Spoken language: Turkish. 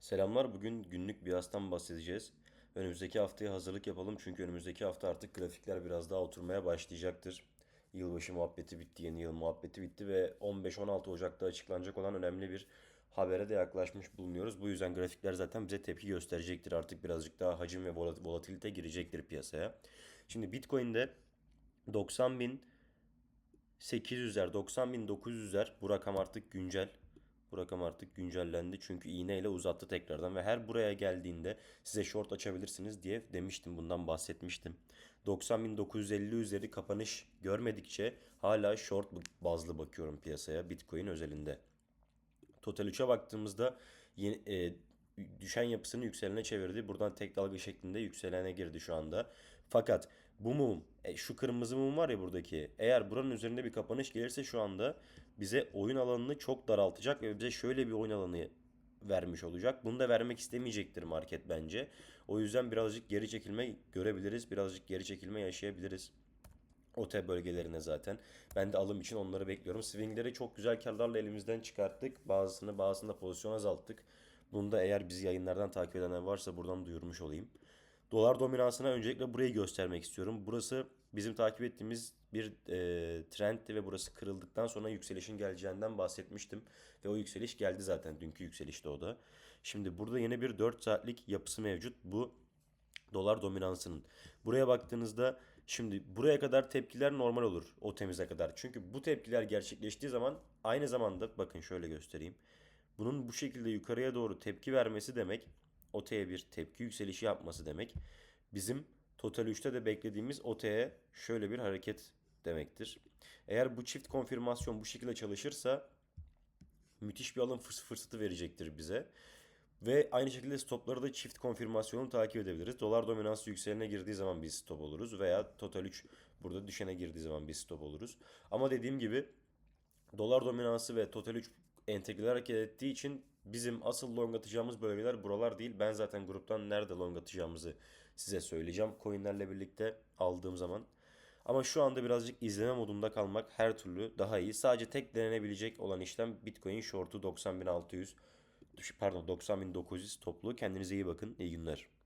Selamlar. Bugün günlük birazdan bahsedeceğiz. Önümüzdeki haftaya hazırlık yapalım çünkü önümüzdeki hafta artık grafikler biraz daha oturmaya başlayacaktır. Yılbaşı muhabbeti bitti, yeni yıl muhabbeti bitti ve 15-16 Ocak'ta açıklanacak olan önemli bir habere de yaklaşmış bulunuyoruz. Bu yüzden grafikler zaten bize tepki gösterecektir. Artık birazcık daha hacim ve volat- volatilite girecektir piyasaya. Şimdi Bitcoin'de 90 bin 800'ler, 90.900'ler bu rakam artık güncel. Bu rakam artık güncellendi çünkü iğneyle uzattı tekrardan ve her buraya geldiğinde size short açabilirsiniz diye demiştim bundan bahsetmiştim. 90.950 üzeri kapanış görmedikçe hala short bazlı bakıyorum piyasaya Bitcoin özelinde. Total 3'e baktığımızda yeni, e, düşen yapısını yükselene çevirdi. Buradan tek dalga şeklinde yükselene girdi şu anda. Fakat bu mum, e, şu kırmızı mum var ya buradaki. Eğer buranın üzerinde bir kapanış gelirse şu anda bize oyun alanını çok daraltacak ve bize şöyle bir oyun alanı vermiş olacak. Bunu da vermek istemeyecektir market bence. O yüzden birazcık geri çekilme görebiliriz. Birazcık geri çekilme yaşayabiliriz. OT bölgelerine zaten. Ben de alım için onları bekliyorum. Swingleri çok güzel karlarla elimizden çıkarttık. Bazısını bazısında pozisyon azalttık. Bunu da eğer bizi yayınlardan takip edenler varsa buradan duyurmuş olayım. Dolar dominansına öncelikle burayı göstermek istiyorum. Burası bizim takip ettiğimiz bir e, trendti ve burası kırıldıktan sonra yükselişin geleceğinden bahsetmiştim. Ve o yükseliş geldi zaten. Dünkü yükselişte o da. Şimdi burada yeni bir 4 saatlik yapısı mevcut. Bu dolar dominansının. Buraya baktığınızda şimdi buraya kadar tepkiler normal olur o temize kadar. Çünkü bu tepkiler gerçekleştiği zaman aynı zamanda bakın şöyle göstereyim. Bunun bu şekilde yukarıya doğru tepki vermesi demek OT'ye bir tepki yükselişi yapması demek. Bizim Total 3'te de beklediğimiz OT'ye şöyle bir hareket demektir. Eğer bu çift konfirmasyon bu şekilde çalışırsa müthiş bir alım fırs- fırsatı verecektir bize. Ve aynı şekilde stopları da çift konfirmasyonu takip edebiliriz. Dolar dominansı yükselene girdiği zaman biz stop oluruz veya total 3 burada düşene girdiği zaman biz stop oluruz. Ama dediğim gibi dolar dominansı ve total 3 entegreler hareket ettiği için bizim asıl long atacağımız bölgeler buralar değil. Ben zaten gruptan nerede long atacağımızı size söyleyeceğim coinlerle birlikte aldığım zaman. Ama şu anda birazcık izleme modunda kalmak her türlü daha iyi. Sadece tek denenebilecek olan işlem Bitcoin short'u 90.600 pardon 90.900 toplu. Kendinize iyi bakın. İyi günler.